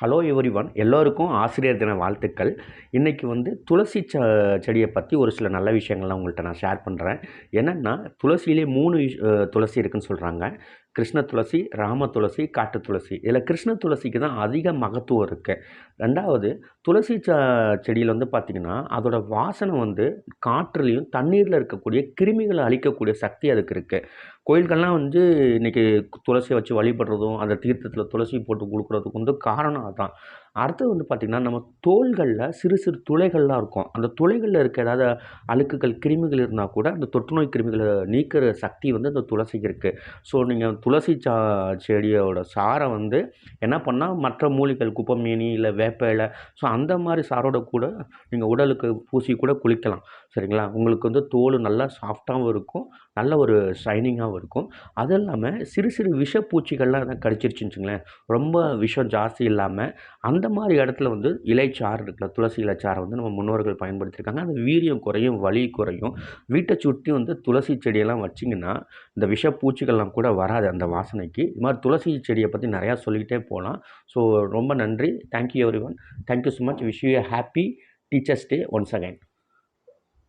Hello every one எல்லோருக்கும் ஆசிரியர் தின வாழ்த்துக்கள். இன்றைக்கி வந்து துளசி ச செடியை பற்றி ஒரு சில நல்ல விஷயங்கள்லாம் உங்கள்கிட்ட நான் ஷேர் பண்ணுறேன் என்னென்னா துளசியிலே மூணு துளசி இருக்குன்னு சொல்கிறாங்க கிருஷ்ண துளசி ராம துளசி காட்டு துளசி. இதில் கிருஷ்ண துளசிக்கு தான் அதிக மகத்துவம் இருக்குது ரெண்டாவது துளசி ச செடியில் வந்து பார்த்திங்கன்னா அதோட வாசனை வந்து காற்றுலையும் தண்ணீரில் இருக்கக்கூடிய கிருமிகளை அழிக்கக்கூடிய சக்தி அதுக்கு இருக்குது கோயில்கள்லாம் வந்து இன்றைக்கி துளசியை வச்சு வழிபடுறதும் அந்த தீர்த்தத்தில் துளசி போட்டு கொடுக்குறதுக்கு வந்து காரணம் அதுதான் அடுத்தது வந்து பார்த்திங்கன்னா நம்ம தோள்களில் சிறு சிறு துளைகள்லாம் இருக்கும். அந்த துளைகளில் இருக்க ஏதாவது அழுக்குகள் கிருமிகள் இருந்தால் கூட அந்த தொற்றுநோய் கிருமிகளை நீக்கிற சக்தி வந்து அந்த துளசிக்கு இருக்குது ஸோ நீங்கள் துளசி சா செடியோட சாரை வந்து என்ன பண்ணால் மற்ற மூலிகைகள் குப்பமேனி இல்லை வேப்ப இலை ஸோ அந்த மாதிரி சாரோட கூட நீங்கள் உடலுக்கு பூசி கூட குளிக்கலாம். சரிங்களா? உங்களுக்கு வந்து தோல் நல்லா சாஃப்டாகவும் இருக்கும் நல்ல ஒரு ஷைனிங்காகவும் இருக்கும். அது இல்லாமல் சிறு சிறு விஷப்பூச்சிகள்லாம் எதாவது கடிச்சிருச்சுங்களேன் ரொம்ப விஷம் ஜாஸ்தி இல்லாமல் அந்த மாதிரி இடத்துல வந்து இலைச்சாறு இருக்குல்ல துளசி இலைச்சாரை வந்து நம்ம முன்னோர்கள் பயன்படுத்தியிருக்காங்க. அந்த வீரியம் குறையும் வலி குறையும். வீட்டை சுற்றி வந்து துளசி செடியெல்லாம் வச்சிங்கன்னா இந்த விஷப்பூச்சிகள்லாம் கூட வராது. அந்த வாசனைக்கு. இது மாதிரி துளசி செடியை பற்றி நிறையா சொல்லிக்கிட்டே போகலாம். ஸோ ரொம்ப நன்றி. Thank you everyone thank you so much wish you happy teachers day once again